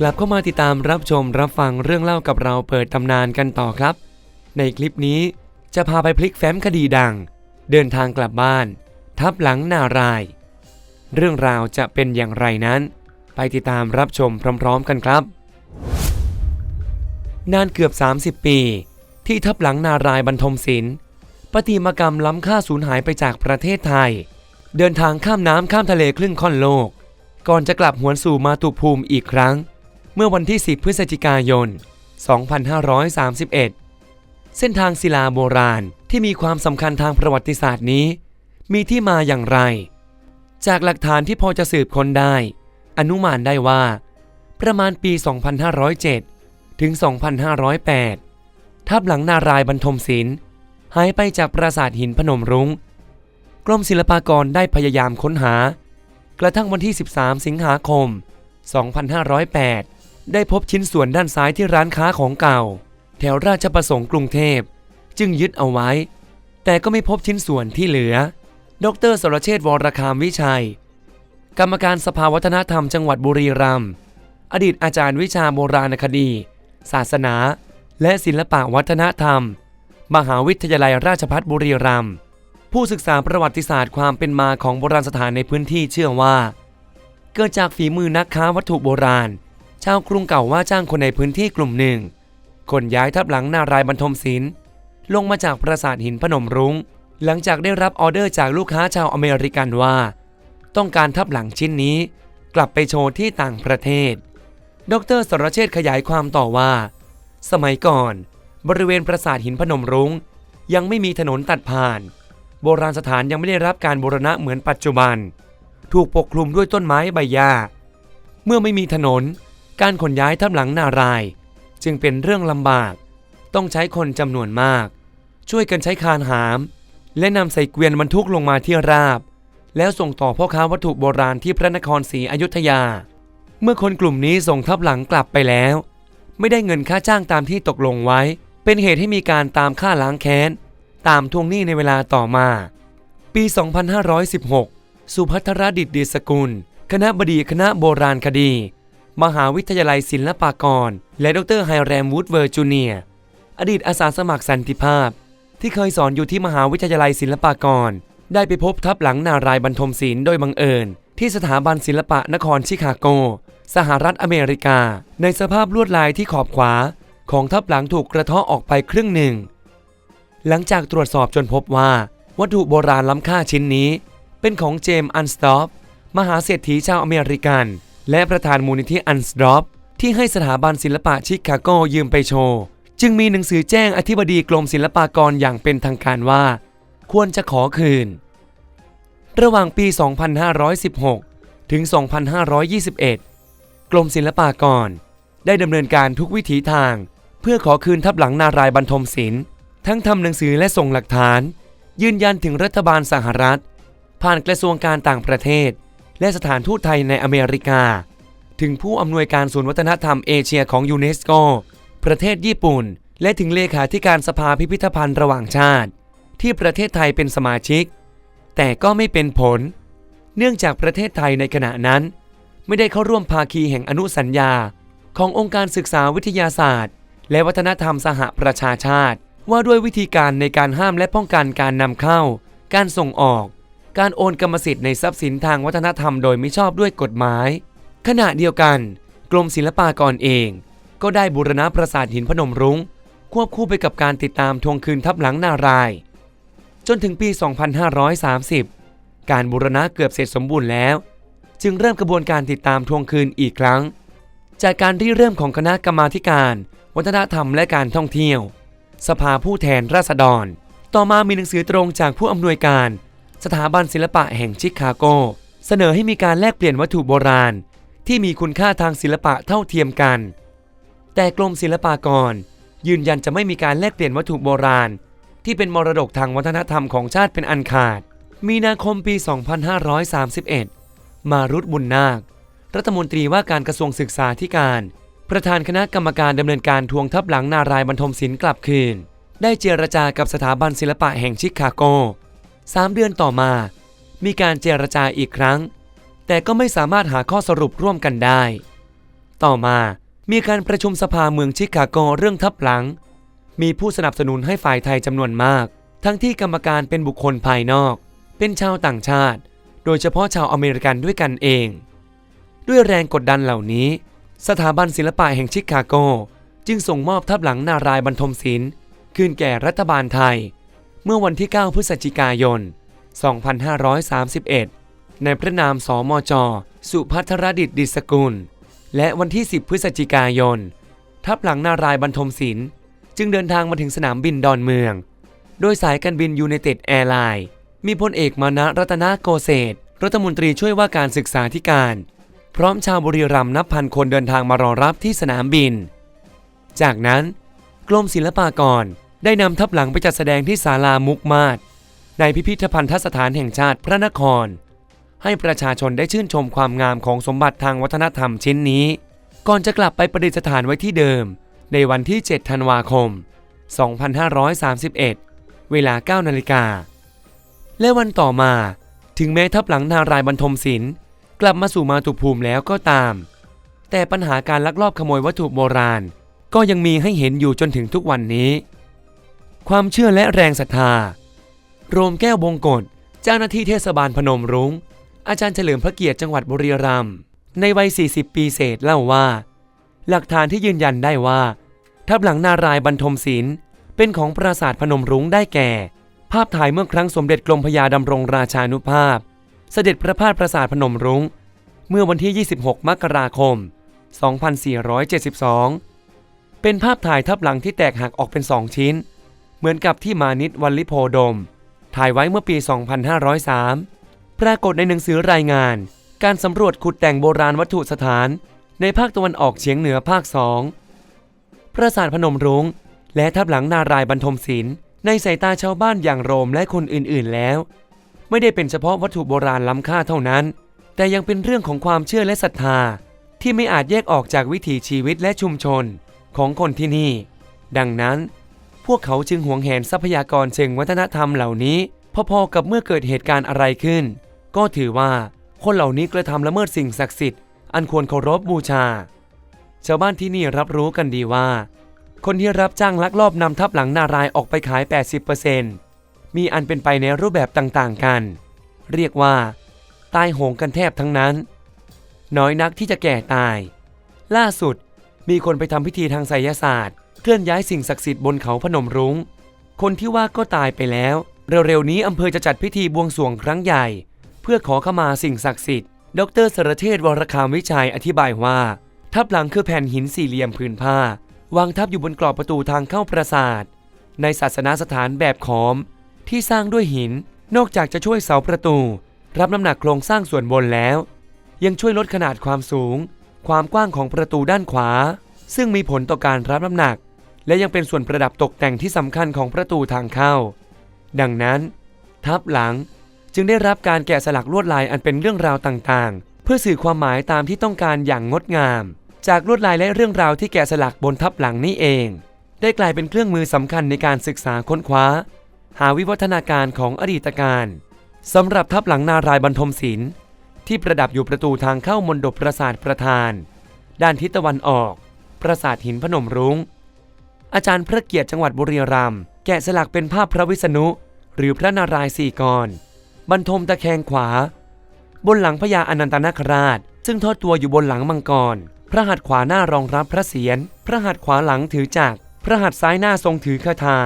กลับเข้ามาติดตามรับชมรับฟังเรื่องเล่ากับเราเปิดตำนานกันต่อครับ ในคลิปนี้จะพาไปพลิกแฟ้มคดีดัง เดินทางกลับบ้าน ทับหลังนาราย เรื่องราวจะเป็นอย่างไรนั้น ไปติดตามรับชมพร้อมๆกันครับ นานเกือบ 30 ปี ที่ทับหลังนารายบรรทมศิลป์ปฏิมากรรมล้ำค่าสูญหายไปจากประเทศไทย เดินทางข้ามน้ำข้ามทะเลครึ่งค่อนโลก ก่อนจะกลับหวนสู่มาตุภูมิอีกครั้ง เมื่อวันที่ 10 พฤศจิกายน 2531 เส้นทางศิลาโบราณที่มีความสำคัญทางประวัติศาสตร์นี้ มีที่มาอย่างไร จากหลักฐานที่พอจะสืบค้นได้ อนุมานได้ว่า ประมาณปี 2507 ถึง 2508 ทับหลังนารายบรรทมศิลป์หายไปจากปราสาทหินพนมรุง้ง กรมศิลปากรได้พยายามค้นหา กระทั่งวันที่ 13 สิงหาคม 2508 ได้พบชิ้นส่วนด้านซ้ายที่ร้านค้าของเก่า แถวราชประสงค์กรุงเทพ จึงยึดเอาไว้ แต่ก็ไม่พบชิ้นส่วนที่เหลือ ดรสรเชษวรคามวิชัย กรรมการสภาวัฒนธรรมจังหวัดบุรีรัมย์อดีตอาจารย์วิชาโบราณคดี ศาสนา และศิลปะวัฒนธรรม มหาวิทยาลัยราชภัฏบุรีรัมย์ผู้ศึกษาประวัติศาสตร์ความเป็นมาของโบราณสถานในพื้นที่เชื่อว่า เกิดจากฝีมือนักค้าวัตถุโบราณ ชาวกรุงเก่าว่าจ้างคนในพื้นที่กลุ่มหนึ่งคนย้ายทับหลังนารายบรรทมศิลป์ลงมาจากปราสาทหินพนมรุง้ง หลังจากได้รับออเดอร์จากลูกค้าชาวอเมริกันว่า ต้องการทับหลังชิ้นนี้ กลับไปโชว์ที่ต่างประเทศ ดรสรเชษฐ์ขยายความต่อว่า สมัยก่อน บริเวณปราสาทหินพนมรุง้ง ยังไม่มีถนนตัดผ่าน โบราณสถานยังไม่ได้รับการบูรณะเหมือนปัจจุบัน ถูกปกคลุมด้วยต้นไม้ใบหญ้าเมื่อไม่มีถนน การขนย้ายทับหลังนารายจึงเป็นเรื่องลำบาก ต้องใช้คนจำนวนมาก ช่วยกันใช้คานหาม และนำใส่เกวียนบรรทุกลงมาที่ราบ แล้วส่งต่อพ่อค้าวัตถุโบราณที่พระนครศรีอยุธยา เมื่อคนกลุ่มนี้ส่งทับหลังกลับไปแล้ว ไม่ได้เงินค่าจ้างตามที่ตกลงไว้ เป็นเหตุให้มีการตามฆ่าล้างแค้น ตามทวงหนี้ในเวลาต่อมา ปี 2516 สุพัทรดิษฐ์ดีสกุล คณะบดีคณะโบราณคดี มหาวิทยาลัยศิลปากร และดรไฮแรมวูดเวอร์จูเนียร์อดีตอาสาสมัครสันติภาพ ที่เคยสอนอยู่ที่มหาวิทยาลัยศิลปากร ได้ไปพบทับหลังนารายบรรทมศิลป์โดยบังเอิญ ที่สถาบันศิลปะนครชิคาโก สหรัฐอเมริกา ในสภาพลวดลายที่ขอบขวา ของทับหลังถูกกระเทาะออกไปครึ่งหนึ่ง หลังจากตรวจสอบจนพบว่า วัตถุโบราณล้ำค่าชิ้นนี้ เป็นของเจมส์อันสตอปมหาเศรษฐีชาวอเมริกัน และประธานมูลนิธิอันสตอปที่ให้สถาบันศิลปะชิคาโกยืมไปโชว์ จึงมีหนังสือแจ้งอธิบดีกรมศิลปากรอย่างเป็นทางการว่า ควรจะขอคืน ระหว่างปี 2516 ถึง 2521 กรมศิลปากร ได้ดำเนินการทุกวิถีทาง เพื่อขอคืนทับหลังนารายบรรทมศิลป์ทั้งทำหนังสือและส่งหลักฐาน ยืนยันถึงรัฐบาลสหรัฐ ผ่านกระทรวงการต่างประเทศ และสถานทูตไทยในอเมริกา ถึงผู้อำนวยการศูนย์วัฒนธรรมเอเชียของยูเนสโก ประเทศญี่ปุ่น และถึงเลขาธิการสภาพิพิธภัณฑ์ระหว่างชาติ ที่ประเทศไทยเป็นสมาชิก แต่ก็ไม่เป็นผล เนื่องจากประเทศไทยในขณะนั้น ไม่ได้เข้าร่วมภาคีแห่งอนุสัญญา ขององค์การศึกษาวิทยาศาสตร์ และวัฒนธรรมสหประชาชาติ ว่าด้วยวิธีการในการห้ามและป้องกันการนำเข้า การส่งออก การโอนกรรมสิทธิ์ในทรัพย์สินทางวัฒนธรรมโดยไมิชอบด้วยกฎหมาย ขณะเดียวกัน กรมศิลปากรเอง ก็ได้บูรณะปราสาทหินพนมรุง้ง ควบคู่ไปกับการติดตามทวงคืนทับหลังนาราย จนถึงปี 2530 การบูรณะเกือบเสร็จสมบูรณ์แล้ว จึงเริ่มกระบวนการติดตามทวงคืนอีกครั้ง จากการที่เริ่มของคณะกรรมาธิการ วัฒนธรรมและการท่องเที่ยว สภาผู้แทนราษฎร ต่อมามีหนังสือตรงจากผู้อำนวยการ สถาบันศิลปะแห่งชิคาโก เสนอให้มีการแลกเปลี่ยนวัตถุโบราณ ที่มีคุณค่าทางศิลปะเท่าเทียมกัน แต่กรมศิลปากร ยืนยันจะไม่มีการแลกเปลี่ยนวัตถุโบราณ ที่เป็นมรดกทางวัฒนธรรมของชาติเป็นอันขาด มีนาคมปี 2531 มารุตบุญนาค รัฐมนตรีว่าการกระทรวงศึกษาธิการ ประธานคณะกรรมการดำเนินการทวงทับหลังนารายบรรทมศิลป์กลับคืน ได้เจรจากับสถาบันศิลปะแห่งชิคาโก สามเดือนต่อมา มีการเจรจาอีกครั้ง แต่ก็ไม่สามารถหาข้อสรุปร่วมกันได้ ต่อมามีการประชุมสภาเมืองชิคาโกเรื่องทับหลัง มีผู้สนับสนุนให้ฝ่ายไทยจำนวนมาก ทั้งที่กรรมการเป็นบุคคลภายนอก เป็นชาวต่างชาติ โดยเฉพาะชาวอเมริกันด้วยกันเอง ด้วยแรงกดดันเหล่านี้ สถาบันศิลปะแห่งชิคาโก จึงส่งมอบทับหลังนารายบรรทมศิลป์ คืนแก่รัฐบาลไทย เมื่อวันที่ 9 พฤศจิกายน 2531 ในพระนามสมจ สุพัทรดิษฐ์ดิษกุล และวันที่ 10 พฤศจิกายน ทัพหลังนารายบรรทมศิลป์จึงเดินทางมาถึงสนามบินดอนเมือง โดยสายการบินยูไนเต็ดแอร์ไลน์มีพลเอกมานะรัตนโกเศษรัฐมนตรีช่วยว่าการศึกษาธิการ พร้อมชาวบุรีรัมย์นับพันคนเดินทางมารอรับที่สนามบิน จากนั้น กรมศิลปากร ได้นำทัพหลังไปจัดแสดงที่ศาลามุกมาศในพิพิธภัณฑสถานแห่งชาติพระนคร ให้ประชาชนได้ชื่นชมความงามของสมบัติทางวัฒนธรรมชิ้นนี้ ก่อนจะกลับไปประดิษฐานไว้ที่เดิม ในวันที่ 7 ธันวาคม 2531 เวลา 9 นาฬิกา และวันต่อมา ถึงแม้ทัพหลังนารายบรรทมศิลป์กลับมาสู่มาตุภูมิแล้วก็ตาม แต่ปัญหาการลักลอบขโมยวัตถุโบราณ ก็ยังมีให้เห็นอยู่จนถึงทุกวันนี้ ความเชื่อและแรงศรัทธา โรมแก้วบงกฎเจ้าหน้าที่เทศบาลพนมรุง้ง อาจารย์เฉลิมพระเกียรติจังหวัดบุรีรัมย์ในวัย 40 ปีเศษเล่าว่า หลักฐานที่ยืนยันได้ว่า ทับหลังนารายบรรทมศิลป์เป็นของปราสาทพนมรุ้งได้แก่ ภาพถ่ายเมื่อครั้งสมเด็จกรมพยาดำรงราชานุภาพ เสด็จพระพาทปราสาทพนมรุง้ง เมื่อวันที่ 26 มกราคม 2472 เป็นภาพถ่ายทับหลังที่แตกหักออกเป็นสองชิ้น เหมือนกับที่มานิตวัลลิโพดม ถ่ายไว้เมื่อปี 2503 ปรากฏในหนังสือรายงาน การสำรวจขุดแต่งโบราณวัตถุสถาน ในภาคตะวันออกเฉียงเหนือภาคสองปราสาทพนมรุง้ง และทับหลังนารายบรรทมศิลป์ในสายตาชาวบ้านอย่างโรมและคนอื่นๆแล้ว ไม่ได้เป็นเฉพาะวัตถุโบราณล้ำค่าเท่านั้น แต่ยังเป็นเรื่องของความเชื่อและศรัทธา ที่ไม่อาจแยกออกจากวิถีชีวิตและชุมชนของคนที่นี่ ดังนั้น พวกเขาจึงหวงแหนทรัพยากรเชิงวัฒนธรรมเหล่านี้พอๆกับเมื่อเกิดเหตุการณ์อะไรขึ้น ก็ถือว่าคนเหล่านี้กระทำละเมิดสิ่งศักดิ์สิทธิ์อันควรเคารพบูชา ชาวบ้านที่นี่รับรู้กันดีว่า คนที่รับจ้างลักลอบนำทับหลังนารายออกไปขาย 80%มีอันเป็นไปในรูปแบบต่างๆกัน เรียกว่า ตายโหงกันแทบทั้งนั้น น้อยนักที่จะแก่ตาย ล่าสุดมีคนไปทำพิธีทางไสยศาสตร์ เคลื่อนย้ายสิ่งศักดิ์สิทธิ์บนเขาพนมรุง้ง คนที่ว่าก็ตายไปแล้ว เร็วๆนี้อำเภอจะจัดพิธีบวงสรวงครั้งใหญ่ เพื่อขอขมาสิ่งศักดิ์สิทธิ์ ดรสรเชษฐ์วรคามวิชัยอธิบายว่า ทับหลังคือแผ่นหินสี่เหลี่ยมผืนผ้า วางทับอยู่บนกรอบประตูทางเข้าปราสาท ในศาสนาสถานแบบขอม ที่สร้างด้วยหิน นอกจากจะช่วยเสาประตู รับน้ำหนักโครงสร้างส่วนบนแล้ว ยังช่วยลดขนาดความสูง ความกว้างของประตูด้านขวา ซึ่งมีผลต่อการรับน้ำหนัก และยังเป็นส่วนประดับตกแต่งที่สำคัญของประตูทางเข้า ดังนั้น ทับหลังจึงได้รับการแกะสลักลวดลายอันเป็นเรื่องราวต่างๆ เพื่อสื่อความหมายตามที่ต้องการอย่างงดงาม จากลวดลายและเรื่องราวที่แกะสลักบนทับหลังนี้เอง ได้กลายเป็นเครื่องมือสำคัญในการศึกษาค้นคว้า หาวิวัฒนาการของอดีตการสำหรับทับหลังนารายบรรทมศิลป์ที่ประดับอยู่ประตูทางเข้ามณฑปปราสาทประธาน ด้านทิศตะวันออก ปราสาทหินพนมรุง้ง อาจารย์พระเกียรติจังหวัดบุรีรัมย์แกะสลักเป็นภาพพระวิษณุ หรือพระนารายณ์สี่กรบรรทมตะแคงขวา บนหลังพญาอนันตนาคราช ซึ่งทอดตัวอยู่บนหลังมังกร พระหัตถ์ขวาหน้ารองรับพระเศียรพระหัตถ์ขวาหลังถือจักรพระหัตถ์ซ้ายหน้าทรงถือคาถา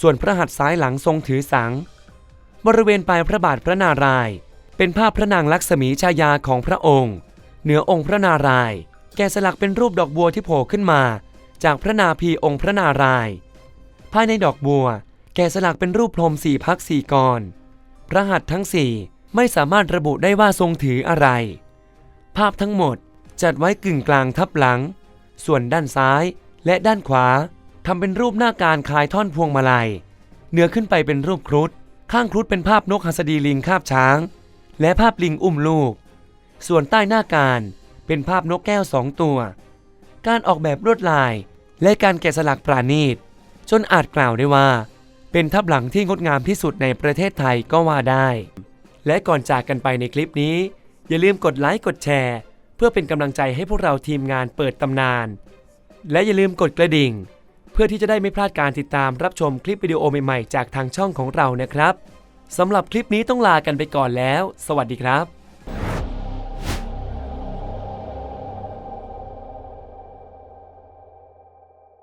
ส่วนพระหัตถ์ซ้ายหลังทรงถือสัง บริเวณปลายพระบาทพระนารายณ์เป็นภาพพระนางลักษมีชายาของพระองค์ เหนือองค์พระนารายณ์แกะสลักเป็นรูปดอกบัวที่โผล่ขึ้นมา จากพระนาภีองค์พระนารายณ์ภายในดอกบัว แกะสลักเป็นรูปพรหมสี่พักสี่กรพระหัตถ์ทั้งสี่ไม่สามารถระบุได้ว่าทรงถืออะไร ภาพทั้งหมดจัดไว้กึ่งกลางทับหลัง ส่วนด้านซ้ายและด้านขวาทำเป็นรูปหน้าการคลายท่อนพวงมาลัย เหนือขึ้นไปเป็นรูปครุฑข้างครุฑเป็นภาพนกหัสดีลิงคาบช้าง และภาพลิงอุ้มลูก ส่วนใต้หน้าการเป็นภาพนกแก้วสองตัว การออกแบบลวดลาย และการแกะสลักปราณีต จนอาจกล่าวได้ว่า เป็นทับหลังที่งดงามที่สุดในประเทศไทยก็ว่าได้ และก่อนจากกันไปในคลิปนี้ อย่าลืมกดไลค์กดแชร์ เพื่อเป็นกำลังใจให้พวกเราทีมงานเปิดตำนาน และอย่าลืมกดกระดิ่ง เพื่อที่จะได้ไม่พลาดการติดตามรับชมคลิปวิดีโอใหม่ๆ จากทางช่องของเรานะครับสำหรับคลิปนี้ต้องลากันไปก่อนแล้ว สวัสดีครับ